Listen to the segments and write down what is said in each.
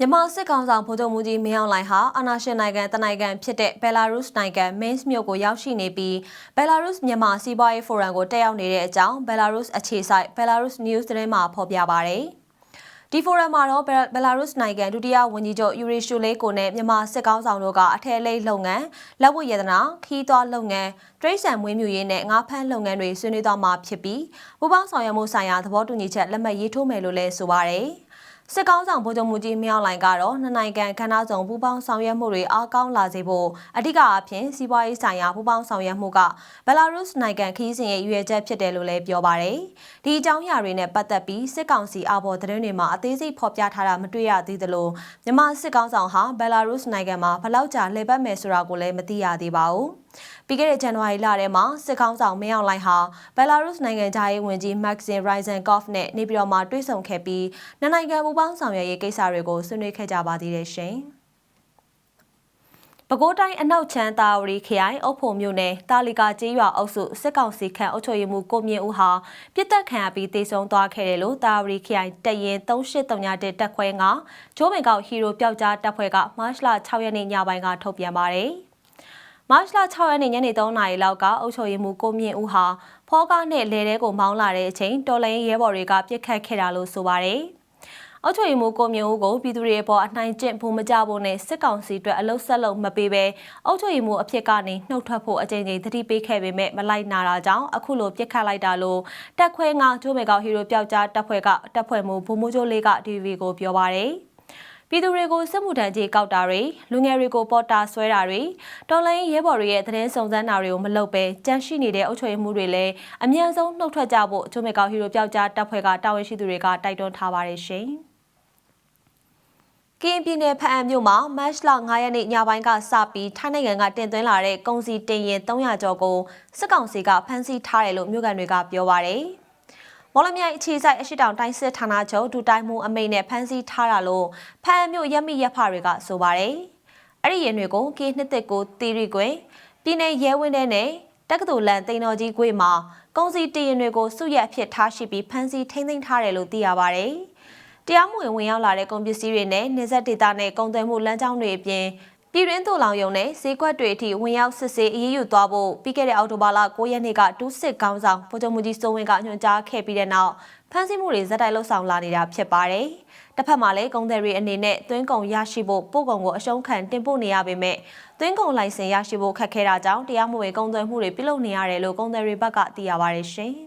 မြန်မာစစ်ကောင်ဆောင်ဗိုလ်ချုပ်မှုကြီးမင်းအောင်လှိုင်ဟာအာဏာရှင်နိုင်ငံတနိုင်ငံဖြစ်တဲ့ဘယ်လာရုစ်နိုင်ငံမင်းစ်မြို့ကိုရောက်ရှိနေပြီးဘယ်လာရုစ်မြန်မာစီးပွားရေးဖိုရမ်ကိုတက်ရောက်နေတဲ့အကြောင်းဘယ်လာရုစ်အခြေစိုက်ဘယ်လာရုစ် news သတင်းမှာဖော်ပြပါရယ်ဒီဖိုရမ်မှာတော့ဘယ်လာရုစ်နိုင်ငံဒုတိယဝန်ကြီးချုပ်ယူရီရှူလေးကိုနဲ့မြန်မာစစ်ကောင်ဆောင်တို့ကအထက်လိပ်လုပ်ငန်းလက်ဝတ်ရတနာခီးသွွားလုပ်ငန်းတရိတ်ဆန်မွေးမြူရေးနဲ့ငါးဖမ်းလုပ်ငန်းတွေဆွေးနွေးသွားမှာဖြစ်ပြီးပူးပေါင်းဆောင်ရွက်မှုဆိုင်ရာသဘောတူညီချက်လက်မှတ်ရေးထိုးမယ်လို့လည်းဆိုပါရယ်။ စစ်ကောင်းဆောင်ဗိုလ်ချုပ်မှုကြီးမြောက်လိုင်ကတော့နှစ်နိုင်ငံခန္ဓာဆောင်ပူးပေါင်းဆောင်ရွက်မှုတွေအားကောင်းလာစေဖို့အဓိကအဖြစ်စီးပွားရေးဆိုင်ရာပူးပေါင်းဆောင်ရွက်မှုကဘယ်လာရုစ်နိုင်ငံခီးစဉ်ရဲ့ရွေချက်ဖြစ်တယ်လို့လည်းပြောပါတယ်။ဒီအကြောင်းအရာတွေနဲ့ပတ်သက်ပြီးစစ်ကောင်စီအဘော်သတင်းတွေမှာအသေးစိတ်ဖော်ပြထားတာမတွေ့ရသေးသလိုမြန်မာစစ်ကောင်းဆောင်ဟာဘယ်လာရုစ်နိုင်ငံမှာဘယ်လောက်ကြာလှည့်ပတ်မယ်ဆိုတာကိုလည်းမသိရသေးပါဘူး။ ပြီးခဲ့တဲ့ဇန်နဝါရီလထဲမှာစစ်ကောင်းဆောင်မင်းအောင်လှိုင်ဟာဘယ်လာရုစ်နိုင်ငံသားရေးဝန်ကြီးမက်ဆင်ရိုင်ဇန်ကော့ဖ်နဲ့နေပြည်တော်မှာတွေ့ဆုံခဲ့ပြီးနှစ်နိုင်ငံပူးပေါင်းဆောင်ရွက်ရေးကိစ္စတွေကိုဆွေးနွေးခဲ့ကြပါသေးတယ်ရှင်။ပဲခူးတိုင်းအနောက်ချမ်းသာဝရီခရိုင်အုပ်ဖို့မြို့နယ်တာလီကာကျေးရွာအုပ်စုစစ်ကောင်စီခန့်အုပ်ချုပ်ရေးမှူးကိုမြင့်ဦးဟာပြစ်တက်ခံရပြီးတေဆုံးသွားခဲ့တယ်လို့တာဝရီခရိုင်တရင်3839တက်ခွဲကဂျိုးပင်ကောက်ဟီရိုပျောက်ကြားတပ်ဖွဲ့ကမတ်လ6ရက်နေ့ညပိုင်းကထုတ်ပြန်ပါတယ်။ မတ်လ6ရက်နေ့ညနေ3နာရီလောက်ကအုပ်ချုပ်ရေးမှူးကိုမြင့်ဦးဟာဖောကားနဲ့လေထဲကိုမောင်းလာတဲ့အချိန်တော်လိုင်းရဲဘော်တွေကပြစ်ခတ်ခဲ့တာလို့ဆိုပါတယ်။အုပ်ချုပ်ရေးမှူးကိုမြင့်ဦးကိုပြည်သူတွေပေါ်အနိုင်ကျင့်ဖို့မကြဖို့နဲ့စစ်ကောင်စီအတွက်အလုဆက်လုံးမပေးဘဲအုပ်ချုပ်ရေးမှူးအဖြစ်ကနေနှုတ်ထွက်ဖို့အကြိမ်ကြိမ်သတိပေးခဲ့ပေမဲ့မလိုက်နာတာကြောင့်အခုလိုပြစ်ခတ်လိုက်တာလို့တက်ခွဲငါကျိုးမေကောက်ဟီရိုပျောက်ကြားတပ်ဖွဲ့ကတပ်ဖွဲ့မှူးဘုံမိုးကျိုးလေးက DV ကိုပြောပါတယ်။ ပြည်သူတွေကိုစစ်မှုထမ်းကြီးကောက်တာတွေလူငယ်တွေကိုပေါ်တာဆွဲတာတွေတော်လိုင်းရဲဘော်တွေရဲ့သတင်းစုံစမ်းတာတွေကိုမလုပ်ဘဲကြမ်းရှိနေတဲ့အုပ်ချုပ်ရေးမှုတွေလည်းအမြန်ဆုံးနှုတ်ထွက်ကြဖို့အချို့မေကောက်ဟီရိုပျောက်ကြားတပ်ဖွဲ့ကတာဝန်ရှိသူတွေကတိုက်တွန်းထားပါတယ်ရှင်ကင်းပြည်နယ်ဖအံမြို့မှာမတ်လ9ရက်နေ့ညပိုင်းကစပြီးထိုင်းနိုင်ငံကတင်သွင်းလာတဲ့ကုန်စည်တင်ရင်300ကျော်ကိုစစ်ကောင်စီကဖမ်းဆီးထားတယ်လို့မြို့ကန်တွေကပြောပါရယ်။ မော်လမြိုင်အခြေစိုက်အရှိတောင်တိုင်းစစ်ဌာနချုပ်ဒူတိုင်းမှုအမိန့်နဲ့ဖမ်းဆီးထားတာလို့ဖမ်းမြို့ရက်မိရက်ဖတွေကဆိုပါတယ်။အဲ့ဒီရင်တွေကိုကင်းနှစ်သက်ကိုတီရီကွင်ပြည်내ရဲဝင်းတဲ့နဲ့တက္ကသိုလ်လန်တိန်တော်ကြီးကွေမှာကုန်စည်တည်ရင်တွေကိုစုရက်အဖြစ်ထားရှိပြီးဖမ်းဆီးထိန်းသိမ်းထားတယ်လို့သိရပါတယ်။တရားမဝင်ဝင်ရောက်လာတဲ့ကုန်ပစ္စည်းတွေနဲ့နေဆက်ဒေတာနဲ့ကုန်သွယ်မှုလမ်းကြောင်းတွေအပြင် ပြည်တွင်းတူလောင်ယုံနဲ့ဈေးကွက်တွေအထိဝင်ရောက်စစ်ဆေးအရေးယူသွားဖို့ပြီးခဲ့တဲ့အောက်တိုဘာလ9ရက်နေ့ကတူးစစ်ကောင်းဆောင်ဗိုလ်ချုပ်မှုကြီးစိုးဝင်းကညွှန်ကြားခဲ့ပြီးတဲ့နောက်ဖမ်းဆီးမှုတွေဇက်တိုက်လှုပ်ဆောင်လာနေတာဖြစ်ပါတယ်။တစ်ဖက်မှာလည်းကုန်သည်တွေအနေနဲ့သွင်းကုန်ရရှိဖို့ပို့ကုန်ကိုအရှုံးခံတင်ပို့နေရပေမဲ့သွင်းကုန်လိုင်စင်ရရှိဖို့ခက်ခဲတာကြောင့်တရားမဝင်ကုန်သွယ်မှုတွေပြုလုပ်နေရတယ်လို့ကုန်သည်တွေဘက်ကသိရပါတယ်ရှင်။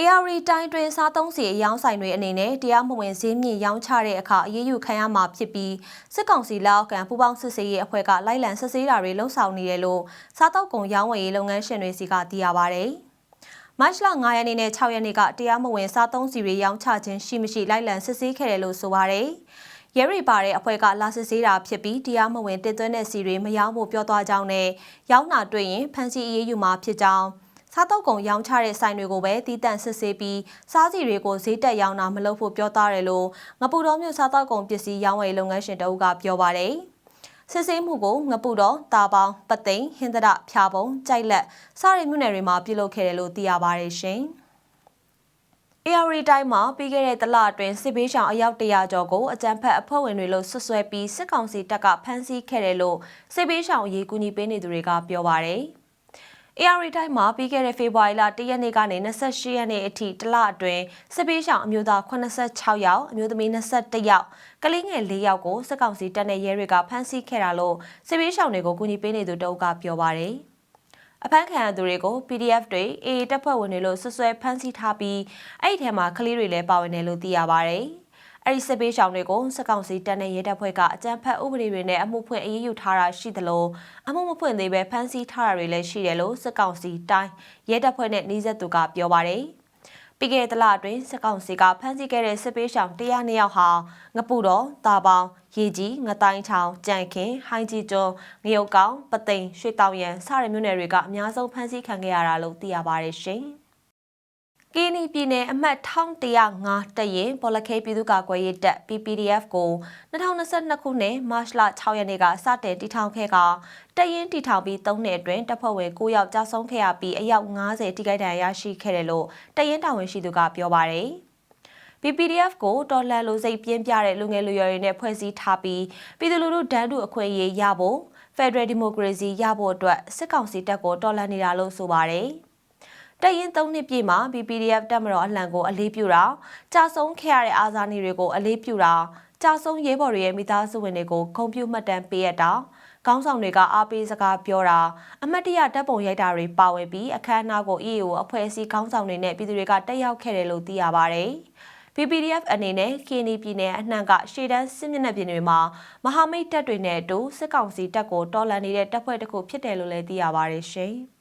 AR တိုင်းတွင်စားသုံးစီအယောင်းဆိုင်တွေအနေနဲ့တရားမဝင်ဈေးမြင့်ရောင်းချတဲ့အခါအရေးယူခံရမှာဖြစ်ပြီးစစ်ကောင်စီလက်အောက်ကပူးပေါင်းစစ်ဆေးရေးအဖွဲ့ကလိုက်လံစစ်ဆေးတာတွေလှုပ်ဆောင်နေတယ်လို့စားတောက်ကုန်ရောင်းဝယ်ရေးလုပ်ငန်းရှင်တွေစီကသိရပါဗျ။မတ်လ9ရက်နေ့နဲ့6ရက်နေ့ကတရားမဝင်စားသုံးစီတွေရောင်းချခြင်းရှိမရှိလိုက်လံစစ်ဆေးခဲ့တယ်လို့ဆိုပါရယ်။ရဲရီပါတဲ့အဖွဲ့ကလာစစ်ဆေးတာဖြစ်ပြီးတရားမဝင်တင်သွင်းတဲ့စီတွေမရောင်းဖို့ပြောသွားကြောင်းနဲ့ရောင်းတာတွေ့ရင်ဖမ်းဆီးအရေးယူမှာဖြစ်ကြောင်း စားတုပ်ကုန်ရောင်းချတဲ့ဆိုင်တွေကိုပဲတီးတန့်စစ်ဆေးပြီးစားစီတွေကိုဈေးတက်ရောင်းတာမလုပ်ဖို့ပြောသားတယ်လို့ငပူတော်မြို့စားတောက်ကုန်ပစ္စည်းရောင်းဝယ်လုပ်ငန်းရှင်တအုပ်ကပြောပါတယ်စစ်ဆေးမှုကိုငပုတော်တာပေါင်းပသိမ်ဟင်္ဒရဖြာပုံကြိုက်လက်စတဲ့မြို့နယ်တွေမှာပြုလုပ်ခဲ့တယ်လို့သိရပါတယ်ရှင်။ AR တိုင်းမှာပြီးခဲ့တဲ့တလအတွင်းစစ်ဘေးရှောင်အယောက်100ကျော်ကိုအကြမ်းဖက်အဖွဲ့ဝင်တွေလို့ဆွဆွဲပြီးစစ်ကောင်စီတပ်ကဖမ်းဆီးခဲ့တယ်လို့စစ်ဘေးရှောင်အရေးကူညီပေးနေသူတွေကပြောပါတယ်။ AR တိုင်းမှာပြီးခဲ့တဲ့ဖေဖော်ဝါရီလ1ရက်နေ့ကနေ28ရက်နေ့အထိတလအတွင်းစစ်ပေးရှောင်အမျိုးသား86ယောက်အမျိုးသမီး21ယောက်ကလေးငယ်4ယောက်ကိုစစ်ကောင်စီတပ်နဲ့ရဲတွေကဖမ်းဆီးခဲ့တာလို့စစ်ပေးရှောင်တွေကိုကူညီပေးနေသူတအုပ်ကပြောပါရယ်အဖမ်းခံရသူတွေကို PDF တွေ AA တပ်ဖွဲ့ဝင်တွေလို့ဆွဆွဲဖမ်းဆီးထားပြီးအဲ့ဒီထဲမှာကလေးတွေလည်းပါဝင်တယ်လို့သိရပါဗျ။ အဲ့ဒီစစ်ပေးရှောင်တွေကိုစကောင်စီတပ်နဲ့ရဲတပ်ဖွဲ့ကအကြမ်းဖက်ဥပဒေတွေနဲ့အမှုဖွင့်အရေးယူထားတာရှိသလိုအမှုမဖွင့်သေးပဲဖမ်းဆီးထားတာတွေလည်းရှိတယ်လို့စကောင်စီတိုင်းရဲတပ်ဖွဲ့နဲ့နှီးဆက်သူကပြောပါတယ်ပြီးခဲ့တဲ့လအတွင်းစကောင်စီကဖမ်းဆီးခဲ့တဲ့စစ်ပေးရှောင်100နှစ်ယောက်ဟာငပူတော်တာပေါင်းရေကြီးငတိုင်းချောင်းကြံခင်ဟိုင်းကြီးကျွန်းငရုတ်ကောင်ပသိမ်ရွှေတောင်ရန်စတဲ့မြို့နယ်တွေကအများဆုံးဖမ်းဆီးခံခဲ့ရတာလို့သိရပါတယ်ရှင်။ ကီနီပြည်နယ်အမှတ်1105တရင်ပေါ်လခဲပြည်သူ့ကာကွယ်ရေးတပ် PPDF ကို2022ခုနှစ်မတ်လ6ရက်နေ့ကစတင်တည်ထောင်ခဲ့ကတရင်တည်ထောင်ပြီး3နှစ်အတွင်းတပ်ဖွဲ့ဝင်9ယောက်ကြာဆုံးခဲ့ရပြီးအယောက်90ထိခိုက်ဒဏ်ရာရရှိခဲ့တယ်လို့တရင်တာဝန်ရှိသူကပြောပါတယ်။ BPDF ကိုတော်လှန်လိုစိတ်ပြင်းပြတဲ့လူငယ်လူရွယ်တွေနဲ့ဖွဲ့စည်းထားပြီးပြည်သူလူထုဒန်းတူအခွင့်အရေးရဖို့ Federal Democracy ရဖို့အတွက်စစ်ကောင်စီတပ်ကိုတော်လှန်နေတာလို့ဆိုပါတယ်။ တပ်ရင်း၃နှစ်ပြည့်မှာ BPDF တပ်မတော်အလှန်ကိုအလေးပြုတာကြာဆုံးခဲ့ရတဲ့အာဇာနည်တွေကိုအလေးပြုတာကြာဆုံးရေးဘော်တွေရဲ့မိသားစုဝင်တွေကိုဂုဏ်ပြုမှတ်တမ်းပေးရတာကောင်းဆောင်တွေကအားပေးစကားပြောတာအမတ်တရတပ်ပုံရိုက်တာတွေပါဝင်ပြီးအခမ်းအနားကို EAO အဖွဲ့အစည်းကောင်းဆောင်တွေနဲ့ပြည်သူတွေကတက်ရောက်ခဲ့တယ်လို့သိရပါတယ်။ PPDF အနေနဲ့ KNY ပြည်နယ်အနှံ့ကရှေ့တန်းစစ်မျက်နှာပြင်တွေမှာမဟာမိတ်တပ်တွေနဲ့အတူစစ်ကောင်စီတပ်ကိုတော်လှန်နေတဲ့တပ်ဖွဲ့တစ်ခုဖြစ်တယ်လို့လည်းသိရပါတယ်ရှင်။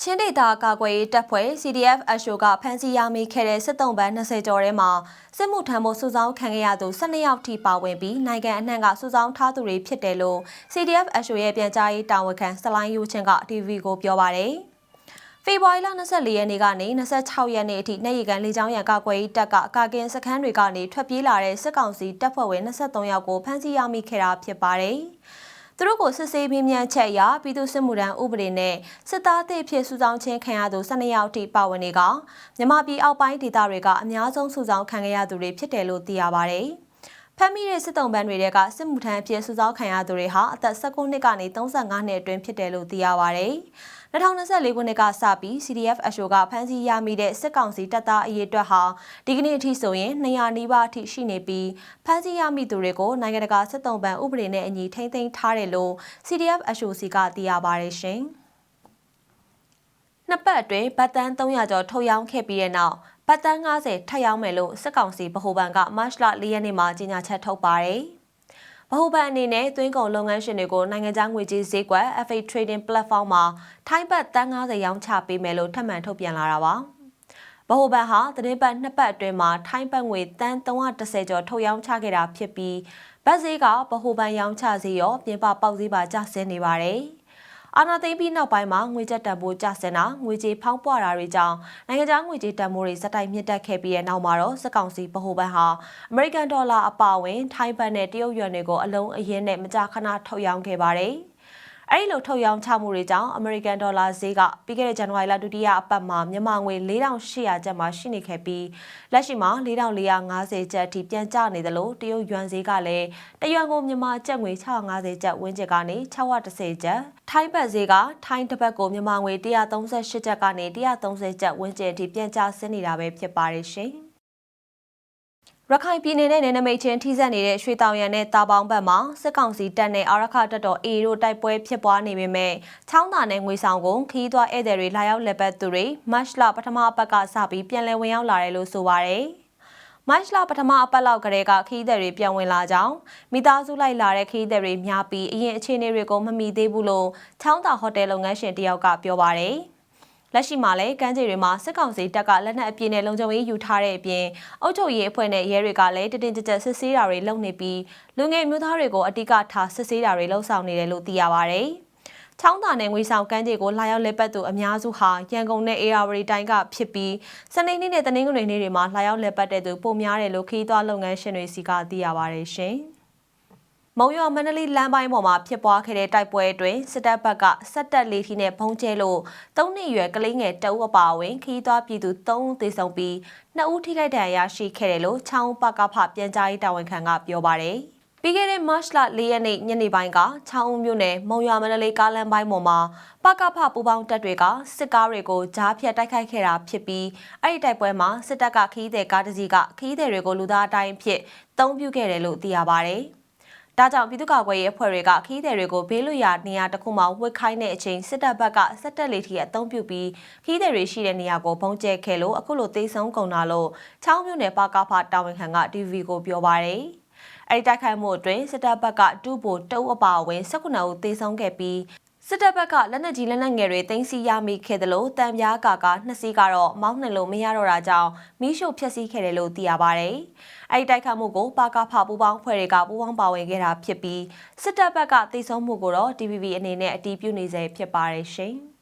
ချင်းဒေသကာကွယ်ရေးတပ်ဖွဲ့ CDF အရှိုကဖမ်းဆီးရမိခဲ့တဲ့စစ်တုံးပန်း20ကျော်ထဲမှာစစ်မှုထမ်းဖို့စုဆောင်းခံခဲ့ရသူ12ယောက်ထိပါဝင်ပြီးနိုင်ငံအနှံ့ကစုဆောင်းထားသူတွေဖြစ်တယ်လို့ CDF အရှိုရဲ့ပြန်ကြားရေးတာဝန်ခံစလိုင်းယူချင်းက TV ကိုပြောပါတယ်။ဖေဖော်ဝါရီလ24ရက်နေ့ကနေ26ရက်နေ့အထိနိုင်ရီကန်လေကြောင်းရန်ကာကွယ်ရေးတပ်ကအကာကင်းစခန်းတွေကနေထွက်ပြေးလာတဲ့စစ်ကောင်စီတပ်ဖွဲ့ဝင်23ယောက်ကိုဖမ်းဆီးရမိခဲ့တာဖြစ်ပါတယ်။ သူတို့ကိုစစ်ဆေးပြီးမြန်ချက်အရပြည်သူ့စစ်မှုထမ်းဥပဒေနဲ့စစ်သားအသည့်ဖြစ်စုဆောင်ခြင်းခံရသူ12ယောက်ထိပါဝင်နေကမြမပြည်အောက်ပိုင်းဒေသတွေကအများဆုံးစုဆောင်ခံရသူတွေဖြစ်တယ်လို့သိရပါဗျ။ဖမ်းမိတဲ့စစ်တုံးပန်းတွေကစစ်မှုထမ်းအဖြစ်စုဆောင်းခံရသူတွေဟာအသက်19နှစ်ကနေ35နှစ်အတွင်းဖြစ်တယ်လို့သိရပါဗျ။ 2024ခုနှစ်ကစပြီး CDF အရှိုကဖမ်းဆီးရမိတဲ့စစ်ကောင်စီတပ်သားအရေးအတွက်ဟာဒီကနေ့အထိဆိုရင်200နီးပါးအထိရှိနေပြီးဖမ်းဆီးရမိသူတွေကိုနိုင်ငံတကာစစ်တုံးပန်းဥပဒေနဲ့အညီထိန်းသိမ်းထားတယ်လို့ CDF အရှိုစီကသိရပါတယ်ရှင်။နှစ်ပတ်အတွင်းဗတ်တန်း300ကျော်ထုတ်ရောင်းခဲ့ပြီးတဲ့နောက်ဗတ်တန်း90ထပ်ရောင်းမယ်လို့စစ်ကောင်စီဗဟိုဘဏ်ကမတ်လ4ရက်နေ့မှာကြေညာချက်ထုတ်ပါတယ်။ ဗဟိုဘဏ်အနေနဲ့သွင်းကုန်လုပ်ငန်းရှင်တွေကိုနိုင်ငံခြားငွေကြေးဈေးကွက် FA Trading Platform မှာထိုင်းဘတ်တန်း90ရောင်းချပေးမယ်လို့ထပ်မံထုတ်ပြန်လာတာပါ။ဗဟိုဘဏ်ဟာသတင်းပတ်နှစ်ပတ်အတွင်းမှာထိုင်းဘတ်ငွေတန်း310ကျော်ထုတ်ရောင်းချခဲ့တာဖြစ်ပြီးဘတ်ဈေးကဗဟိုဘဏ်ရောင်းချဈေးရောပြင်ပပေါက်ဈေးပါကျဆင်းနေပါတယ်။ အာဏာသိမ်းပြီးနောက်ပိုင်းမှာငွေကျပ်တန်ဖိုးကျဆင်းတာငွေကြေးဖောင်းပွားတာတွေကြောင့်နိုင်ငံခြားငွေကြေးတန်ဖိုးတွေစက်တိုက်မြင့်တက်ခဲ့ပြီးတဲ့နောက်မှာတော့စစ်ကောင်စီဗဟိုဘဏ်ဟာအမေရိကန်ဒေါ်လာအပါအဝင်ထိုင်းဘတ်နဲ့တရုတ်ယွမ်တွေကိုအလုံးအရင်းနဲ့မကြာခဏထုတ်ရောင်းခဲ့ပါတယ်။ အဲဒီလိုထုတ်ရောင်းချမှုတွေကြောင့်အမေရိကန်ဒေါ်လာဈေးကပြီးခဲ့တဲ့ဇန်နဝါရီလဒုတိယအပတ်မှာမြန်မာငွေ4800ကျပ်မှရှိနေခဲ့ပြီးလက်ရှိမှာ4450ကျပ်အထိပြန်ကျနေသလိုတရုတ်ယွမ်ဈေးကလည်းတရွမ်ကိုမြန်မာကျပ်ငွေ650ကျပ်ဝန်းကျင်ကနေ610ကျပ်ထိုင်းဘတ်ဈေးကထိုင်းတစ်ပတ်ကိုမြန်မာငွေ138ကျပ်ကနေ130ကျပ်ဝန်းကျင်အထိပြန်ကျဆင်းနေတာပဲဖြစ်ပါတယ်ရှင် ရခိုင်ပြည်နယ်နဲ့နယ်နိမိတ်ချင်းထိစပ်နေတဲ့ရွှေတောင်ရန်နဲ့တာပေါင်းဘက်မှာစစ်ကောင်စီတပ်နဲ့အာရခတပ်တော် A တို့တိုက်ပွဲဖြစ်ပွားနေပေမဲ့ချောင်းသာနယ်ငွေဆောင်ကိုခီးသွွားဧည့်သည်တွေလာရောက်လက်ပတ်သူတွေမတ်လပထမအပတ်ကစပြီးပြန်လည်ဝင်ရောက်လာတယ်လို့ဆိုပါရယ်မတ်လပထမအပတ်လောက်ကတည်းကခီးသည်တွေပြန်ဝင်လာကြောင်းမိသားစုလိုက်လာတဲ့ခီးသည်တွေများပြီးအရင်အခြေအနေတွေကိုမမီသေးဘူးလို့ချောင်းသာဟိုတယ်လုပ်ငန်းရှင်တယောက်ကပြောပါရယ်။ လက်ရှိမှာလည်းကမ်းခြေတွေမှာစစ်ကောင်စီတပ်ကလက်နက်အပြည့်နဲ့လုံခြုံရေးယူထားတဲ့အပြင်အုပ်ချုပ်ရေးအဖွဲ့နဲ့ရဲတွေကလည်းတတင်ကြပ်စစ်ဆေးတာတွေလုပ်နေပြီးလူငယ်မျိုးသားတွေကိုအတိကထားစစ်ဆေးတာတွေလှုံ့ဆော်နေတယ်လို့သိရပါဗျ။ချောင်းသာနယ်ငွေဆောင်ကမ်းခြေကိုလာရောက်လက်ပတ်သူအများစုဟာရန်ကုန်နဲ့အေယာဝတီတိုင်းကဖြစ်ပြီးစနေနေ့နဲ့တနင်္ဂနွေနေ့တွေမှာလာရောက်လက်ပတ်တဲ့သူပုံများတယ်လို့ခီးသွွားလုပ်ငန်းရှင်တွေစီကသိရပါတယ်ရှင်။ မုံရွာမန္တလေးလမ်းပိုင်းပေါ်မှာဖြစ်ပွားခဲ့တဲ့တိုက်ပွဲအတွင်းစစ်တပ်ဘက်ကစက်တက်လေးထီနဲ့ဘုံကျဲလို့၃နှစ်ရွယ်ကလေးငယ်တအုပ်အပါအဝင်ခီးသွွားပြည်သူ၃ဦးသေဆုံးပြီး၂ဦးထိခိုက်ဒဏ်ရာရှိခဲ့တယ်လို့ချောင်းပကဖပြန်ကြားရေးတာဝန်ခံကပြောပါတယ်။ပြီးခဲ့တဲ့ March လ၄ရက်နေ့ညနေပိုင်းကချောင်းဦးမြို့နယ်မုံရွာမန္တလေးကားလမ်းပိုင်းပေါ်မှာပကဖပူပေါင်းတပ်တွေကစစ်ကားတွေကိုကြားဖြတ်တိုက်ခိုက်ခဲ့တာဖြစ်ပြီးအဲ့ဒီတိုက်ပွဲမှာစစ်တပ်ကခီးသည်ကားတစ်စီးကခီးသည်တွေကိုလူသားအတိုင်းဖြစ်သုံးပြုခဲ့တယ်လို့သိရပါဗျ။ ဒါကြောင့်ပြည်သူ့ကာကွယ်ရေးအဖွဲ့တွေကခီးသည်တွေကိုဘေးလွတ်ရာနေရာတစ်ခုမှာဝစ်ခိုင်းတဲ့အချိန်စစ်တပ်ဘက်ကစက်တက်လေးထိအသုံးပြုပြီးခီးသည်တွေရှိတဲ့နေရာကိုပုံကျဲခဲ့လို့အခုလိုသေဆုံးကုန်တာလို့ချောင်းမြို့နယ်ပါကားဖတာဝန်ခံက TV ကိုပြောပါတယ်။အဲဒီတိုက်ခိုက်မှုအတွင်းစစ်တပ်ဘက်ကတူဘိုတုံးအပါအဝင်19ဦးသေဆုံးခဲ့ပြီး စစ်တပ်ဘက်ကလက်နက်ကြီးလက်နက်ငယ်တွေတင်စီရမိခဲ့တယ်လို့တံပြားကာကနှစ်စီးကတော့မောင်းနှင်လို့မရတော့တာကြောင့်မီးရှို့ဖျက်ဆီးခဲ့တယ်လို့သိရပါဗျ။အဲဒီတိုက်ခတ်မှုကိုပါကဖပူပေါင်းဖွဲ့တွေကပူပေါင်းပါဝင်ခဲ့တာဖြစ်ပြီးစစ်တပ်ဘက်ကတိတ်ဆုံးမှုကိုတော့ TVB အနေနဲ့အတည်ပြုနေစေဖြစ်ပါတယ်ရှင်။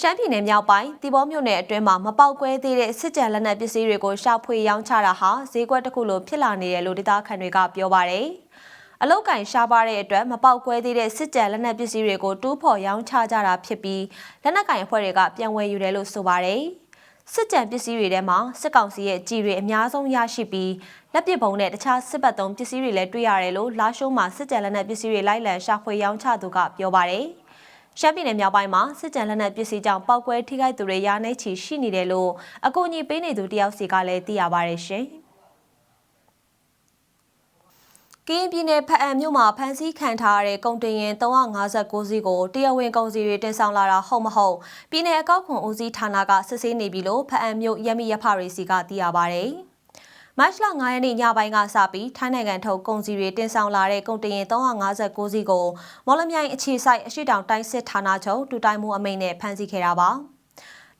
ရှမ်းပြည်နယ်မြောက်ပိုင်းတီဘောမြို့နယ်အတွင်းမှာမပေါက်ကွဲသေးတဲ့စစ်ကြံလက်နက်ပစ္စည်းတွေကိုရှာဖွေရောင်းချတာဟာဈေးကွက်တစ်ခုလိုဖြစ်လာနေတယ်လို့ဒေသခံတွေကပြောပါတယ်။ အလုတ်ကင်ရှားပါတဲ့အတွက်မပေါက်ကွဲသေးတဲ့စစ်ကြံလက်နက်ပစ္စည်းတွေကိုတူးဖော်ရောင်းချကြတာဖြစ်ပြီးလက်နက်ကင်အဖွဲ့တွေကပြန်ဝယ်ယူတယ်လို့ဆိုပါတယ်စစ်ကြံပစ္စည်းတွေထဲမှာစစ်ကောင်စီရဲ့ကြီးတွေအများဆုံးရရှိပြီးလက်ပစ်ဗုံးနဲ့တခြားစစ်ပတ်သုံးပစ္စည်းတွေလည်းတွေ့ရတယ်လို့လာရှိုးမှာစစ်ကြံလက်နက်ပစ္စည်းတွေလိုက်လံရှာဖွေရောင်းချသူကပြောပါတယ်။ရှမ်းပြည်နယ်မြောက်ပိုင်းမှာစစ်ကြံလက်နက်ပစ္စည်းကြောင့်ပောက်ကွဲထိခိုက်သူတွေရာနှိချီရှိနေတယ်လို့အကူအညီပေးနေသူတယောက်စီကလည်းသိရပါတယ်ရှင်။ ကင်းပြည်နယ်ဖအံမြို့မှာဖမ်းဆီးခံထားရတဲ့ကုန်တင်ရင်359စီးကိုတရားဝင်ကုန်စည်တွေတင်ဆောင်လာတာဟုတ်မဟုတ်ပြည်နယ်အကောက်ခွန်ဦးစီးဌာနကစစ်ဆေးနေပြီလို့ဖအံမြို့ရမီရဖရီစီကသိရပါဗျ။မတ်လ9ရက်နေ့ညပိုင်းကစပြီးထိုင်းနိုင်ငံထုတ်ကုန်စည်တွေတင်ဆောင်လာတဲ့ကုန်တင်ရင်359စီးကိုမော်လမြိုင်အခြေစိုက်အရှိတောင်တိုင်းစစ်ဌာနချုပ်တူတိုင်းမှုအမိန့်နဲ့ဖမ်းဆီးခဲ့တာပါ။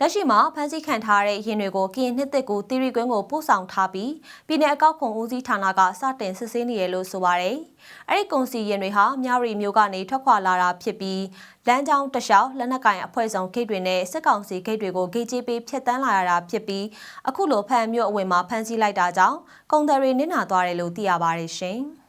လက်ရှိမှာဖမ်းဆီးခံထားတဲ့ရင်တွေကိုကရင်နှစ်သက်ကိုတီရီကွင်းကိုပို့ဆောင်ထားပြီးပြည်내အကောက်ခွန်ဦးစီးဌာနကစတင်စစ်ဆေးနေရလို့ဆိုပါတယ်။အဲ့ဒီကုန်စီရင်တွေဟာမြရီမျိုးကနေထွက်ခွာလာတာဖြစ်ပြီးလမ်းကြောင်းတလျှောက်လက်နက်ကင်အဖွဲ့ဆောင်ဂိတ်တွေနဲ့စစ်ကောင်စီဂိတ်တွေကိုဂိတ်ကြီးပေးဖျက်တမ်းလာရတာဖြစ်ပြီးအခုလိုဖမ်းမျိုးအဝင်မှာဖမ်းဆီးလိုက်တာကြောင့်ကုန်တယ်တွေနစ်နာသွားတယ်လို့သိရပါတယ်ရှင်။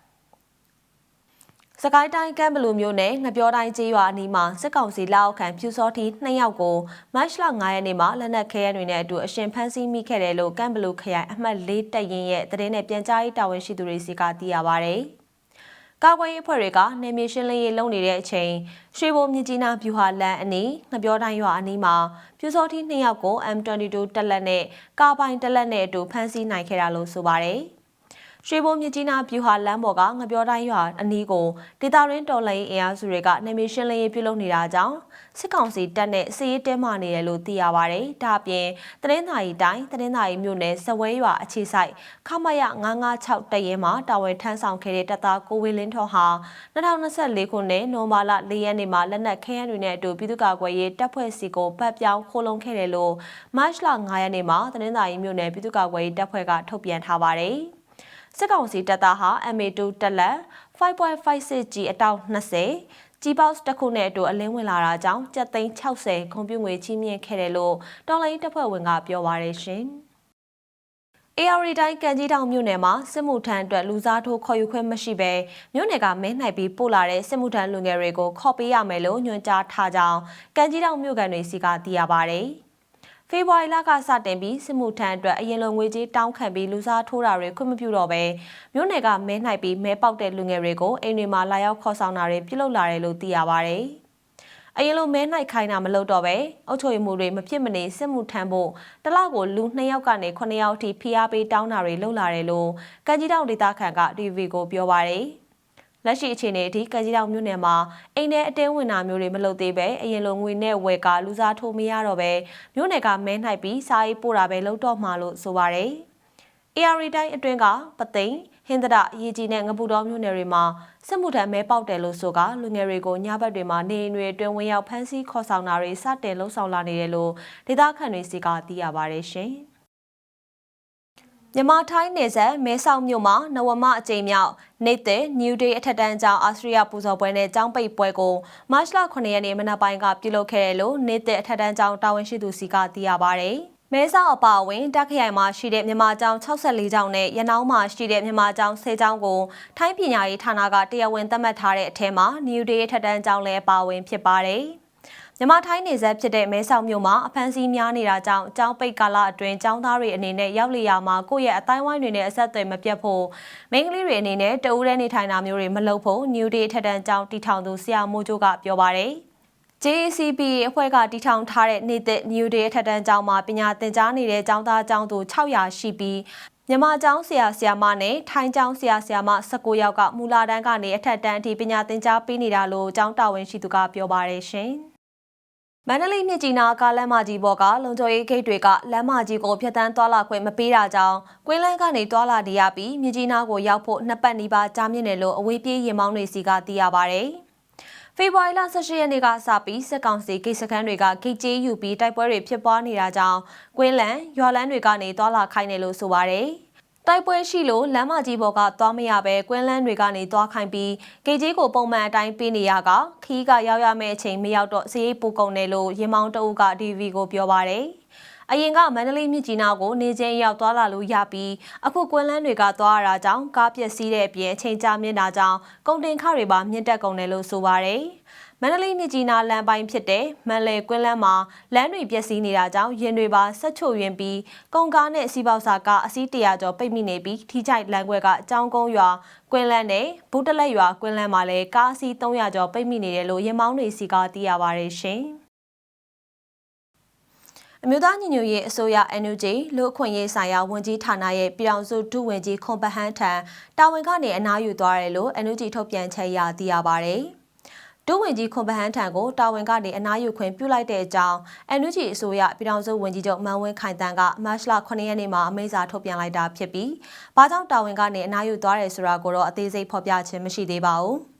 စကိုင်းတိုင်းကမ်ဘလူမျိုးနဲ့ငပြောတိုင်းကျေးရွာအနီးမှာစစ်ကောင်စီလက်အောက်ခံဖြူစောတီ2ယောက်ကိုမတ်လ9ရက်နေ့မှာလက်နက်ခဲယမ်းတွေနဲ့အတူအရှင်ဖမ်းဆီးမိခဲ့တယ်လို့ကမ်ဘလူခရိုင်အမှတ်၄တပ်ရင်းရဲ့တရင်နဲ့ပြန်ကြားရေးတာဝန်ရှိသူတွေစီကသိရပါဗျ။ကာကွယ်ရေးအဖွဲ့တွေကနေမြေရှင်းလင်းရေးလုပ်နေတဲ့အချိန်ရွှေဘုံမြကြီးနားဗျူဟာလန်အနီးငပြောတိုင်းရွာအနီးမှာပြူစောတီ2ယောက်ကို M22 တက်လက်နဲ့ကာပိုင်တက်လက်နဲ့အတူဖမ်းဆီးနိုင်ခဲ့တာလို့ဆိုပါတယ်။ ရွှေဘုံမြကြီးနားဗျူဟာလမ်းပေါ်ကငပြောတိုင်းရွာအနီးကိုဒေတာရင်းတော်လိုင်းအင်အားစုတွေကနေမီရှင်းလင်းရေးပြုလုပ်နေတာကြောင့်စစ်ကောင်စီတပ်နဲ့စစ်ရေးတဲမာနေတယ်လို့သိရပါတယ်။ဒါ့အပြင်တရင်သာရီတိုင်းတရင်သာရီမြို့နယ်စဝဲရွာအခြေဆိုင်ခမရ956တရဲမှာတာဝန်ထမ်းဆောင်ခဲ့တဲ့တပ်သားကိုဝင်းလင်းထော်ဟာ2024ခုနှစ်နိုမာလာ၄ရက်နေ့မှာလက်နက်ခဲယမ်းတွေနဲ့အတူပြည်သူ့ကာကွယ်ရေးတပ်ဖွဲ့စီကိုပတ်ပြောင်းခိုးလုံခဲ့တယ်လို့မတ်လ9ရက်နေ့မှာတရင်သာရီမြို့နယ်ပြည်သူ့ကာကွယ်ရေးတပ်ဖွဲ့ကထုတ်ပြန်ထားပါတယ်။ စစ်ကောင်စီတပ်သားဟာ MA2 တက်လက် 5.56G အတောက်20ကြီးပေါက်တစ်ခုနဲ့အတူအလင်းဝင်လာတာကြောင့်ကျပ်သိန်း60ခွန်ပြုငွေချီးမြှင့်ခဲ့တယ်လို့တော်လိုင်းတပ်ဖွဲ့ဝင်ကပြောပါရရှင်။ AR တိုင်းကန်ကြီးတောင်မြို့နယ်မှာစစ်မှုထမ်းအတွက်လူစားထိုးခေါ်ယူခွင့်မရှိဘဲမြို့နယ်ကမဲနိုင်ပြီးပို့လာတဲ့စစ်မှုထမ်းလူငယ်တွေကိုခေါ်ပေးရမယ်လို့ညွှန်ကြားထားကြောင်းကန်ကြီးတောင်မြို့ကန်တွေစီကသိရပါဗျ။ ဖေဖော်ဝါရီလကစတင်ပြီးစစ်မှုထမ်းအတွက်အရင်လိုငွေကြေးတောင်းခံပြီးလူစားထိုးတာတွေခွင့်မပြုတော့ဘဲမြို့နယ်ကမဲနှိုက်ပြီးမဲပေါက်တဲ့လူငယ်တွေကိုအိမ်တွေမှာလာရောက်ခေါ်ဆောင်တာတွေပြုလုပ်လာတယ်လို့သိရပါဗျ။အရင်လိုမဲနှိုက်ခိုင်းတာမလုပ်တော့ပဲအုပ်ချုပ်ရေးမှုတွေမဖြစ်မနေစစ်မှုထမ်းဖို့တလောက်ကိုလူ2ယောက်ကနေ9ယောက်ထိဖိအားပေးတောင်းတာတွေလုပ်လာတယ်လို့ကန်ကြီးတောင်ဒေသခံက TV ကိုပြောပါရယ်။ လက်ရှိအခြေအနေအထိကကြီးတောင်မြို့နယ်မှာအိမ်ထဲအတင်းဝင်တာမျိုးတွေမလုပ်သေးပဲအရင်လိုငွေနဲ့ဝယ်ကလူစားထိုးမရတော့ပဲမြို့နယ်ကမဲနှိုက်ပြီးစားရေးပို့တာပဲလုပ်တော့မှာလို့ဆိုပါရယ်။ AR တိုင်းအတွင်းကပသိမ်ဟင်္ဒရရေကြီးနဲ့ငပူတော်မြို့နယ်တွေမှာစစ်မှုထမ်းမဲပေါက်တယ်လို့ဆိုကလူငယ်တွေကိုညဘက်တွေမှာနေအိမ်တွေအတွင်းဝင်ရောက်ဖမ်းဆီးခေါ်ဆောင်တာတွေစတင်လှုံ့ဆော်လာနေတယ်လို့ဒေသခံတွေစီကသိရပါရရှင်။ မြန်မာထိုင်းနယ်စပ်မဲဆောက်မြို့မှာနဝမအကြိမ်မြောက်နေတဲ့ New Day အထက်တန်းကျောင်းအာစတြေးလျပူဇော်ပွဲနဲ့ကျောင်းပိတ်ပွဲကိုမတ်လ9ရက်နေ့မနက်ပိုင်းကပြုလုပ်ခဲ့တယ်လို့နေတဲ့အထက်တန်းကျောင်းတာဝန်ရှိသူစီကသိရပါဗျ။မဲဆောက်အပါအဝင်တက်ခရိုင်မှာရှိတဲ့မြန်မာကျောင်း64ကျောင်းနဲ့ရနောင်းမှာရှိတဲ့မြန်မာကျောင်း10ကျောင်းကိုထိုင်းပညာရေးဌာနကတရားဝင်သတ်မှတ်ထားတဲ့အထက်မှာ New Day ထက်တန်းကျောင်းလည်းပါဝင်ဖြစ်ပါတယ်။ မြန်မာထိုင်းနေဆက်ဖြစ်တဲ့မဲဆောက်မြို့မှာအဖမ်းဆီးများနေတာကြောင့်ကျောင်းပိတ်ကာလအတွင်းကျောင်းသားတွေအနေနဲ့ရောက်လျာမှာကိုယ့်ရဲ့အတိုင်းဝိုင်းတွေနဲ့အဆက်အသွယ်မပြတ်ဖို့မိန်းကလေးတွေအနေနဲ့တဦးတည်းနေထိုင်တာမျိုးတွေမလုပ်ဖို့ New Day ထက်တန်းကျောင်းတီထောင်သူဆရာမိုးကျိုးကပြောပါတယ်။ JCP အဖွဲ့ကတီထောင်ထားတဲ့နေတဲ့ New Day ထက်တန်းကျောင်းမှာပညာသင်ကြားနေတဲ့ကျောင်းသားကျောင်းသူ600ရှိပြီးမြန်မာကျောင်းဆရာဆရာမနဲ့ထိုင်းကျောင်းဆရာဆရာမ19ယောက်ကမူလာတန်းကနေအထက်တန်းအထိပညာသင်ကြားပေးနေတာလို့ကျောင်းတာဝန်ရှိသူကပြောပါတယ်ရှင်။ မန္တလေးမြစ်ကြီးနားကားလမ်းမကြီးပေါ်ကလုံခြုံရေးဂိတ်တွေကလမ်းမကြီးကိုဖျက်ဆီးသွားလာခွင့်မပေးတာကြောင့်ကွင်းလန်းကနေသွားလာနေရပြီးမြစ်ကြီးနားကိုရောက်ဖို့နှစ်ပတ်နီးပါးကြာမြင့်တယ်လို့အဝေးပြေးရင်မောင်းတွေစီကသိရပါဗျ။ဖေဖော်ဝါရီလ18ရက်နေ့ကစပြီးစစ်ကောင်စီဂိတ်စခန်းတွေကဂိတ်ကျေးယူပြီးတိုက်ပွဲတွေဖြစ်ပွားနေတာကြောင့်ကွင်းလန်းရွာလန်းတွေကနေသွာလာခိုင်းတယ်လို့ဆိုပါရယ်။ တိုက်ပွဲရှိလို့လမ်းမကြီးပေါ်ကသွားမရပဲကွင်းလန်းတွေကနေသွားခိုင်းပြီးဂိတ်ကြီးကိုပုံမှန်အတိုင်းပေးနေရကခီးကရောက်ရမယ့်အချိန်မရောက်တော့စည်ရိပ်ပူကုန်တယ်လို့ရင်မောင်းတအုပ်က DV ကိုပြောပါတယ်။အရင်ကမန္တလေးမြစ်ကြီးနားကိုနေချင်းရောက်သွားလာလို့ရပြီးအခုကွင်းလန်းတွေကသွားရတာကြောင့်ကားပျက်စီးတဲ့အပြင်အချိန်ကြာမြင့်တာကြောင့်ကုန်တင်ခတွေပါမြင့်တက်ကုန်တယ်လို့ဆိုပါတယ်။ မမန္တလေးမြစ်ကြီးနားလမ်းပိုင်းဖြစ်တဲ့မန်လေကွင်းလမ်းမှာလမ်းတွေပျက်စီးနေတာကြောင့်ရင်တွေပါဆက်ချို့ယွင်းပြီးကုန်ကားနဲ့စီးပေါက်စာကားအစီးတရာကျော်ပိတ်မိနေပြီးထိချိုက်လမ်းခွဲကအကြောင်းကုန်းရွာကွင်းလန်းနဲ့ဘူးတလက်ရွာကွင်းလန်းမှာလည်းကားအစီး300ကျော်ပိတ်မိနေတယ်လို့ရင်မောင်းတွေစီကသိရပါရရှင်။အမျိုးသားညီညွတ်ရေးအစိုးရ NUG လူအခွင့်ရေးဆိုင်ရာဝန်ကြီးဌာနရဲ့ပြည်အောင်စုဒုဝန်ကြီးခွန်ပဟန်းထံတာဝန်ကနေအနားယူသွားတယ်လို့ NUG ထုတ်ပြန်ချက်အရသိရပါဗျ။ ဒုဝန်ကြီးခွန်ပဟန်းထံကိုတာဝန်ကနေအနားယူခွင့်ပြုလိုက်တဲ့အကြောင်း NUG အစိုးရပြည်ထောင်စုဝန်ကြီးချုပ်မန်ဝင်းခိုင်တန်းကမတ်လ9ရက်နေ့မှာအမိန့်စာထုတ်ပြန်လိုက်တာဖြစ်ပြီးဘာကြောင့်တာဝန်ကနေအနားယူသွားတယ်ဆိုတာကိုတော့အသေးစိတ်ဖော်ပြခြင်းမရှိသေးပါဘူး။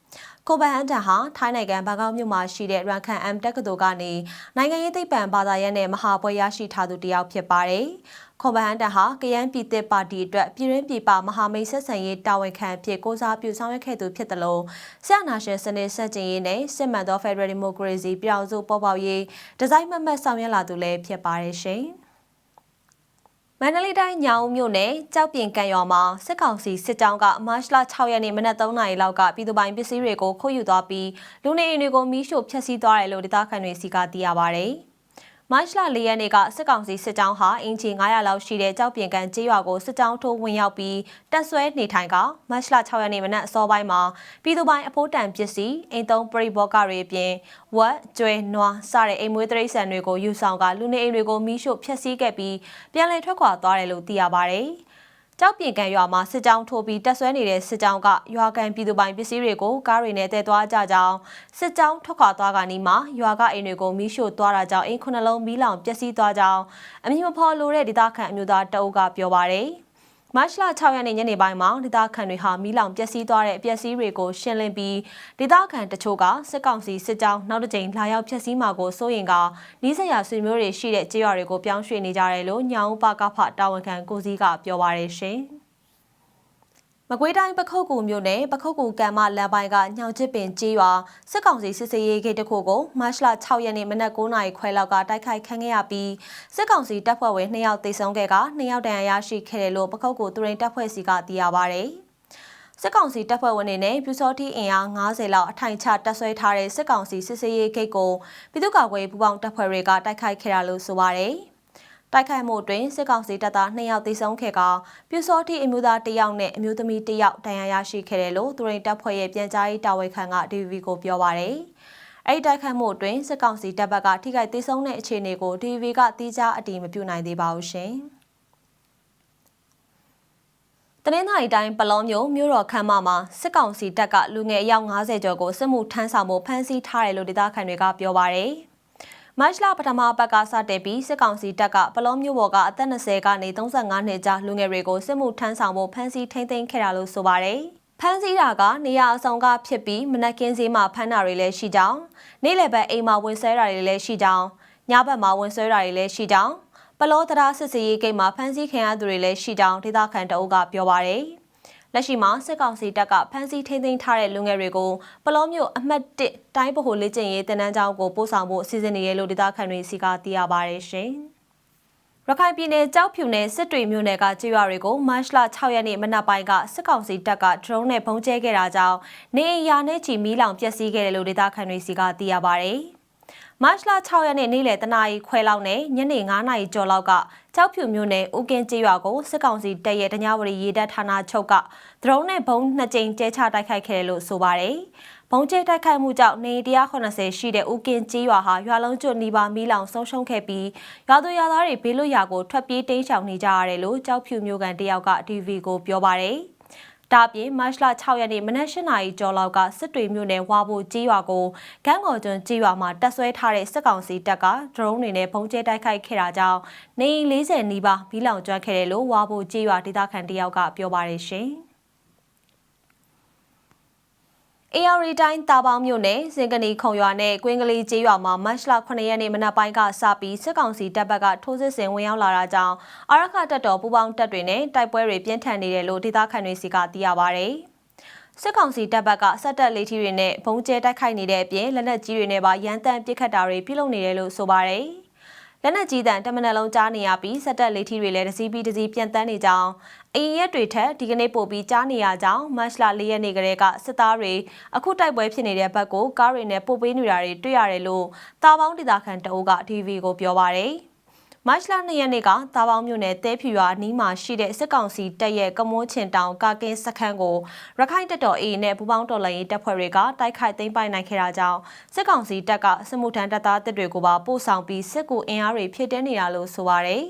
ကိုဗန်ဟန်တန်ဟာထိုင်းနိုင်ငံဘန်ကောက်မြို့မှာရှိတဲ့ရန်ခန်အမ်တက္ကသိုလ်ကနေနိုင်ငံရေးသိပ္ပံဘာသာရပ်နဲ့မဟာပွဲရရှိထားသူတစ်ယောက်ဖြစ်ပါတယ်။ခွန်ဗန်ဟန်တန်ဟာကယန်းပြည်သစ်ပါတီအတွက်ပြည်ရင်းပြည်ပမဟာမိတ်ဆက်ဆံရေးတာဝန်ခံဖြစ်ကိုစားပြုဆောင်ရွက်ခဲ့သူဖြစ်တယ်လို့ဆရာနာရှင်စနစ်ဆက်ကျင်ရေးနဲ့စစ်မှန်သော Federal Democracy ပြောင်းစုပေါ်ပေါက်ရေးဒီဇိုင်းမမတ်ဆောင်ရွက်လာသူလည်းဖြစ်ပါတယ်ရှင်။ မန္တလေးတိုင်းညောင်မြို့နယ်ကြောက်ပြင်ကံရွာမှာစစ်ကောင်စီစစ်ကြောင်းကမတ်လ6ရက်နေ့မနက်3နာရီလောက်ကပြည်သူပိုင်ပစ္စည်းတွေကိုခိုးယူသွားပြီးလူနေအိမ်တွေကိုမီးရှို့ဖျက်ဆီးသွားတယ်လို့ဒေသခံတွေစီကသိရပါဗျ။ မတ်လ၄ရက်နေ့ကစစ်ကောင်စီစစ်ကြောင်းဟာအင်ဂျီ900လောက်ရှိတဲ့ကြောက်ပြင်ကန်ကျေးရွာကိုစစ်ကြောင်းထိုးဝင်ရောက်ပြီးတက်ဆွဲနေထိုင်ကမတ်လ6ရက်နေ့မနက်အစောပိုင်းမှာပြည်သူပိုင်အဖိုးတန်ပစ္စည်းအိမ်သုံးပရိဘောကတွေအပြင်ဝက်ကျွဲနွားစတဲ့အိမ်မွေးတိရစ္ဆာန်တွေကိုယူဆောင်ကလူနေအိမ်တွေကိုမီးရှို့ဖျက်ဆီးခဲ့ပြီးပြန်လည်ထွက်ခွာသွားတယ်လို့သိရပါဗျ။ ကြောက်ပြင်ကန်ရွာမှာစစ်ကြောင်းထိုးပြီးတက်ဆွဲနေတဲ့စစ်ကြောင်းကရွာကန်ပြည်သူပိုင်ပစ္စည်းတွေကိုကားတွေနဲ့တည်သွားကြကြောင်းစစ်ကြောင်းထွက်ခွာသွားကနီးမှာရွာကအိမ်တွေကိုမီးရှို့သွားတာကြောင့်အိမ်ခုနှလုံးမီးလောင်ပျက်စီးသွားကြောင်းအမည်မဖော်လိုတဲ့ဒေသခံအမျိုးသားတအုပ်ကပြောပါရယ်။ မတ်လ6ရက်နေ့ညနေပိုင်းမှာဒေသခံတွေဟာမီးလောင်ပျက်စီးသွားတဲ့အပျက်စီးတွေကိုရှင်းလင်းပြီးဒေသခံတချို့ကစစ်ကောင်စီစစ်ကြောင်းနောက်တစ်ကြိမ်လာရောက်ဖျက်ဆီးမှာကိုစိုးရင်ကနီးစပ်ရာဆွေမျိုးတွေရှိတဲ့ကြေးရွာတွေကိုပြောင်းရွှေ့နေကြတယ်လို့ညောင်ဦးပါကဖတာဝန်ခံကိုစည်းကပြောပါရရှင်။ မကွေးတိုင်းပခုတ်ကူမြို့နယ်ပခုတ်ကူကံမလမ်းပိုင်းကညောင်ချစ်ပင်ကြီးရွာစစ်ကောင်စီစစ်စေးရေးဂိတ်တစ်ခုကိုမတ်လ6ရက်နေ့မနက်9:00နာရီခွဲလောက်ကတိုက်ခိုက်ခံခဲ့ရပြီးစစ်ကောင်စီတပ်ဖွဲ့ဝင်2ယောက်သေဆုံးခဲ့က2ယောက်ဒဏ်ရာရရှိခဲ့တယ်လို့ပခုတ်ကူသူရင်တပ်ဖွဲ့စီကသိရပါဗျ။စစ်ကောင်စီတပ်ဖွဲ့ဝင်တွေနဲ့ပြူစောတိအင်အား90လောက်အထိုင်ချတပ်ဆွဲထားတဲ့စစ်ကောင်စီစစ်စေးရေးဂိတ်ကိုပြည်သူ့ကာကွယ်ပူးပေါင်းတပ်ဖွဲ့တွေကတိုက်ခိုက်ခဲ့တာလို့ဆိုပါတယ်။ တိုက်ခိုက်မှုအတွင်းစစ်ကောင်စီတပ်သား2ယောက်သေဆုံးခဲ့ကပြူစောတိအမျိုးသား1ယောက်နဲ့အမျိုးသမီး1ယောက်ဒဏ်ရာရရှိခဲ့တယ်လို့သူရိန်တပ်ဖွဲ့ရဲ့ပြန်ကြားရေးတာဝန်ခံက DVB ကိုပြောပါရယ်။အဲ့ဒီတိုက်ခိုက်မှုအတွင်းစစ်ကောင်စီတပ်ဘက်ကထိခိုက်သေဆုံးတဲ့အခြေအနေကို DVB ကတိကျအတည်မပြုနိုင်သေးပါဘူးရှင်။တနင်္သာရီတိုင်းပလောမျိုးမြို့တော်ခမ်းမမှာစစ်ကောင်စီတပ်ကလူငယ်အယောက်90ကျော်ကိုစစ်မှုထမ်းဆောင်မှုဖမ်းဆီးထားတယ်လို့ဒေသခံတွေကပြောပါရယ်။ မတ်လပထမပတ်ကစတင်ပြီးစစ်ကောင်စီတပ်ကပလောမျိုးဘော်ကအသက်20ကနေ35နှစ်ကြားလူငယ်တွေကိုစစ်မှုထမ်းဆောင်ဖို့ဖမ်းဆီးထိန်းသိမ်းခဲ့တာလို့ဆိုပါတယ်။ဖမ်းဆီးတာကနေရာအဆောင်ကဖြစ်ပြီးမနက်ကင်းစည်းမှာဖမ်းတာတွေလည်းရှိကြောင်းနေ့လယ်ဘက်အိမ်မှာဝင်ဆွဲတာတွေလည်းရှိကြောင်းညဘက်မှာဝင်ဆွဲတာတွေလည်းရှိကြောင်းပလောတရားစစ်စီရေးဂိတ်မှာဖမ်းဆီးခံရသူတွေလည်းရှိကြောင်းဒေသခံတအုပ်ကပြောပါတယ်။ လက်ရှိမှာစစ်ကောင်စီတပ်ကဖမ်းဆီးထိန်းသိမ်းထားတဲ့လူငယ်တွေကိုပလောမျိုးအမှတ်1တိုင်းဗဟိုလေ့ကျင့်ရေးတင်နန်းကျောင်းကိုပို့ဆောင်ဖို့အစီအစဉ်တွေလို့ဒေသခံတွေစီကသိရပါတယ်ရှင်။ရခိုင်ပြည်နယ်ကြောက်ဖြူနယ်စစ်တွေမြို့နယ်ကကြေးရွာတွေကိုမတ်လ6ရက်နေ့မနက်ပိုင်းကစစ်ကောင်စီတပ်ကဒရုန်းနဲ့ပုံကျဲခဲ့တာကြောင့်နေအိမ်ယာနဲ့ချီမီးလောင်ပျက်စီးခဲ့တယ်လို့ဒေသခံတွေစီကသိရပါတယ်။ မတ်လ6ရက်နေ့နေ့လယ်တနာရီခွဲလောက်နဲ့ညနေ9နာရီကျော်လောက်ကကြောက်ဖြူမြို့နယ်ဦးကင်းကျေးရွာကိုစစ်ကောင်စီတပ်ရဲ့တညဝရီရေတပ်ဌာနချုပ်ကဒရုန်းနဲ့ဘုံနှစ်ကြိမ်ကျဲချတိုက်ခိုက်ခဲ့တယ်လို့ဆိုပါတယ်။ဘုံကျဲတိုက်ခိုက်မှုကြောင့်နေ180ရှိတဲ့ဦးကင်းကျေးရွာဟာရွာလုံးကျွတ်နီးပါးမီးလောင်ဆုံးရှုံးခဲ့ပြီးရွာသူရွာသားတွေဘေးလွတ်ရာကိုထွက်ပြေးတိမ်းရှောင်နေကြရတယ်လို့ကြောက်ဖြူမြို့ကန်တယောက်က TV ကိုပြောပါတယ်။ ဒါပြင်မတ်လ6ရက်နေ့မနက်၈နာရီကျော်လောက်ကစစ်တွေမြို့နယ်ဝါဘိုကြီးရွာကိုကန်းကော်ကျွန်းကြီးရွာမှာတပ်ဆွဲထားတဲ့စစ်ကောင်စီတပ်ကဒရုန်းတွေနဲ့ပုံကျဲတိုက်ခိုက်ခဲ့တာကြောင့်နေအိမ်40နီးပါးမီးလောင်ကျွမ်းခဲ့တယ်လို့ဝါဘိုကြီးရွာဒေသခံတယောက်ကပြောပါရရှင်။ အေယာရီတိုင်းတာပေါင်းမြို့နယ်စင်ကနီခုံရွာနဲ့ကွင်းကလေးကျေးရွာမှာမတ်လ9ရက်နေ့မနက်ပိုင်းကစပြီးစစ်ကောင်စီတပ်ဘက်ကထိုးစစ်ဆင်ဝင်ရောက်လာတာကြောင့်အာရခတပ်တော်ပူပေါင်းတပ်တွေနဲ့တိုက်ပွဲတွေပြင်းထန်နေတယ်လို့ဒေသခံတွေစီကသိရပါဗျ။စစ်ကောင်စီတပ်ဘက်ကစက်တက်လေးထီတွေနဲ့ဘုံကျဲတိုက်ခိုက်နေတဲ့အပြင်လက်နက်ကြီးတွေနဲ့ပါရန်တမ်းပစ်ခတ်တာတွေပြုလုပ်နေတယ်လို့ဆိုပါတယ်။လက်နက်ကြီးတန်တမနက်လုံးကြားနေရပြီးစက်တက်လေးထီတွေလည်းတစည်းပြီးတစည်းပြန်တန်းနေကြောင်း အရင်ရက်တွေထက်ဒီကနေ့ပို့ပြီးကြားနေရကြောင်းမတ်လ၄ရက်နေ့ကလေးကစစ်သားတွေအခုတိုက်ပွဲဖြစ်နေတဲ့ဘက်ကိုကားတွေနဲ့ပို့ပေးနေတာတွေတွေ့ရတယ်လို့တာပေါင်းဒေသခံတအုပ်က TV ကိုပြောပါရယ်မတ်လ2ရက်နေ့ကတာပေါင်းမြို့နယ်တဲဖြူရွာနီးမှာရှိတဲ့စစ်ကောင်စီတပ်ရဲ့ကမွန်းချင်တောင်ကာကင်းစခန်းကိုရခိုင်တပ်တော် AA နဲ့ပူးပေါင်းတော်လှန်ရေးတပ်ဖွဲ့တွေကတိုက်ခိုက်သိမ်းပိုက်နိုင်ခဲ့တာကြောင့်စစ်ကောင်စီတပ်ကစစ်မှုထမ်းတပ်သားတပ်တွေကိုပါပို့ဆောင်ပြီးစစ်ကူအင်အားတွေဖြစ်တဲနေတာလို့ဆိုပါရယ်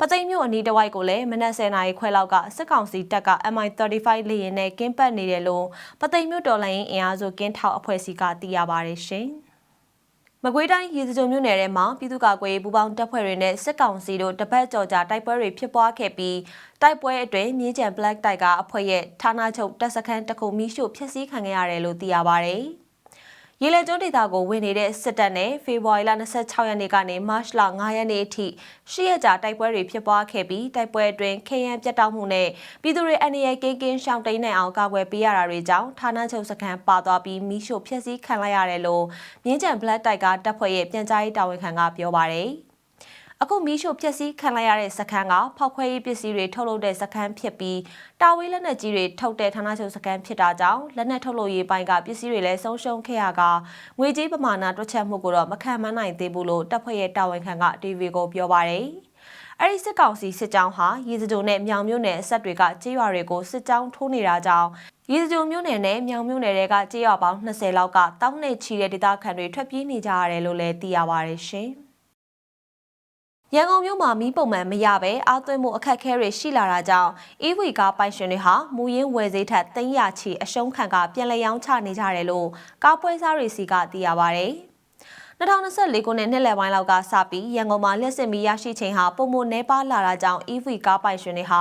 ပသိမ်မြို့အနီးတစ်ဝိုက်ကိုလည်းမနက်10:00နာရီခွဲလောက်ကစစ်ကောင်စီတပ်က MI35 လေယာဉ်နဲ့ကင်းပတ်နေတယ်လို့ပသိမ်မြို့တော်လှန်ရေးအင်အားစုကင်းထောက်အဖွဲ့အစည်းကသိရပါရရှင်။မကွေးတိုင်းရေစကြုံမြို့နယ်ထဲမှာပြည်သူ့ကာကွယ်ရေးပူးပေါင်းတပ်ဖွဲ့တွေနဲ့စစ်ကောင်စီတို့တပတ်ကြော်ကြာတိုက်ပွဲတွေဖြစ်ပွားခဲ့ပြီးတိုက်ပွဲအတွင်းမြင်းကြံ Black တိုက်ကအဖွဲ့ရဲ့ဌာနချုပ်တပ်စခန်းတစ်ခုမိရှို့ဖျက်ဆီးခံခဲ့ရတယ်လို့သိရပါဗျ။ ရေလက်ကျွန်းဒေသကိုဝင်နေတဲ့စစ်တပ်နဲ့ဖေဖော်ဝါရီလ26ရက်နေ့ကနေမတ်လ9ရက်နေ့အထိရှစ်ရက်ကြာတိုက်ပွဲတွေဖြစ်ပွားခဲ့ပြီးတိုက်ပွဲအတွင်းခေရန်ပြတ်တောက်မှုနဲ့ပြည်သူတွေအနေနဲ့ကင်းကင်းရှောင်တိန်နိုင်အောင်ကာကွယ်ပေးရတာတွေကြောင့်ဌာနချုပ်စခန်းပါသွားပြီးမိရှို့ဖျက်ဆီးခံလိုက်ရတယ်လို့မြင်းကြံ Black တိုက်ကတပ်ဖွဲ့ရဲ့ပြန်ကြားရေးတာဝန်ခံကပြောပါတယ်။ အခုမီးရှို့ဖျက်ဆီးခံလိုက်ရတဲ့စခန်းကဖောက်ခွဲရေးပစ္စည်းတွေထုတ်လုပ်တဲ့စခန်းဖြစ်ပြီးတာဝေးလက်နက်ကြီးတွေထုတ်တဲ့ဌာနချုပ်စခန်းဖြစ်တာကြောင့်လက်နက်ထုတ်လုပ်ရေးပိုင်းကပစ္စည်းတွေလည်းဆုံးရှုံးခဲ့ရကငွေကြေးပမာဏတွက်ချက်မှုကိုတော့မခံမနိုင်သေးဘူးလို့တပ်ဖွဲ့ရဲ့တာဝန်ခံက TV ကိုပြောပါတယ်။အဲ့ဒီစစ်ကောင်စီစစ်ကြောင်းဟာရေစကြိုနဲ့မြောင်မြို့နယ်အဆက်တွေကကြေးရွာတွေကိုစစ်ကြောင်းထိုးနေတာကြောင့်ရေစကြိုမြို့နယ်နဲ့မြောင်မြို့နယ်တွေကကြေးရွာပေါင်း20လောက်ကတောင်းနေချီတဲ့ဒေသခံတွေထွက်ပြေးနေကြရတယ်လို့လည်းသိရပါတယ်ရှင်။ ရန်ကုန်မြို့မှာမီးပုံမှန်မရဘဲအားသွင်းမှုအခက်အခဲတွေရှိလာတာကြောင့် EV ကားပိုင်ရှင်တွေဟာမူရင်းဝယ်ဈေးထက်သိန်းရချီအရှုံးခံကပြန်လည်ရောင်းချနေကြတယ်လို့ကားပွဲစားတွေစီကသိရပါဗျ။2024ခုနှစ်နှစ်လယ်ပိုင်းလောက်ကစပြီးရန်ကုန်မှာလျှက်စစ်မီးရရှိချိန်ဟာပုံမနှဲပါလာတာကြောင့် EV ကားပိုင်ရှင်တွေဟာ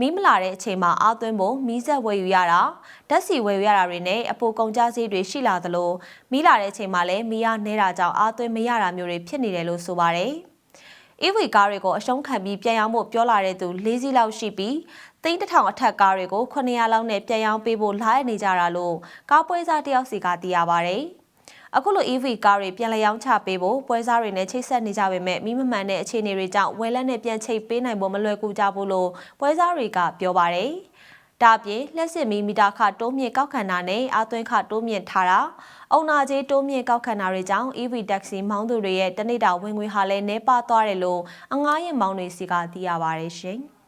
မီးမလာတဲ့အချိန်မှာအားသွင်းဖို့မီးဆက်ဝယ်ယူရတာဓာတ်ဆီဝယ်ယူရတာတွေနဲ့အပိုကုန်ကြစည်တွေရှိလာသလိုမီးလာတဲ့အချိန်မှာလည်းမီးရနေတာကြောင့်အားသွင်းမရတာမျိုးတွေဖြစ်နေတယ်လို့ဆိုပါတယ်။ EV ကားတွေကိုအရှုံးခံပြီးပြန်ရောင်းဖို့ပြောလာတဲ့သူ၄စီးလောက်ရှိပြီးသိန်းတစ်ထောင်အထက်ကားတွေကို900လောက်နဲ့ပြန်ရောင်းပေးဖို့လာရနေကြတာလို့ကားပွဲစားတယောက်စီကသိရပါဗျ။အခုလို EV ကားတွေပြန်လည်ရောင်းချပေးဖို့ပွဲစားတွေနဲ့ချိတ်ဆက်နေကြပေမဲ့မိမမှန်တဲ့အခြေအနေတွေကြောင့်ဝယ်လက်နဲ့ပြန်ချိတ်ပေးနိုင်ဖို့မလွယ်ကူကြဘူးလို့ပွဲစားတွေကပြောပါတယ်။ ဒါပြင်လက်စစ်မီမီတာခတိုးမြင့်ကောက်ခံတာနဲ့အာသွင်းခတိုးမြင့်ထားတာအုံနာကြီးတိုးမြင့်ကောက်ခံတာတွေကြောင့် EV taxi မောင်းသူတွေရဲ့တနေ့တာဝင်ငွေဟာလည်းနှဲပါသွားတယ်လို့အငားရင်မောင်းတွေစီကသိရပါတယ်ရှင်။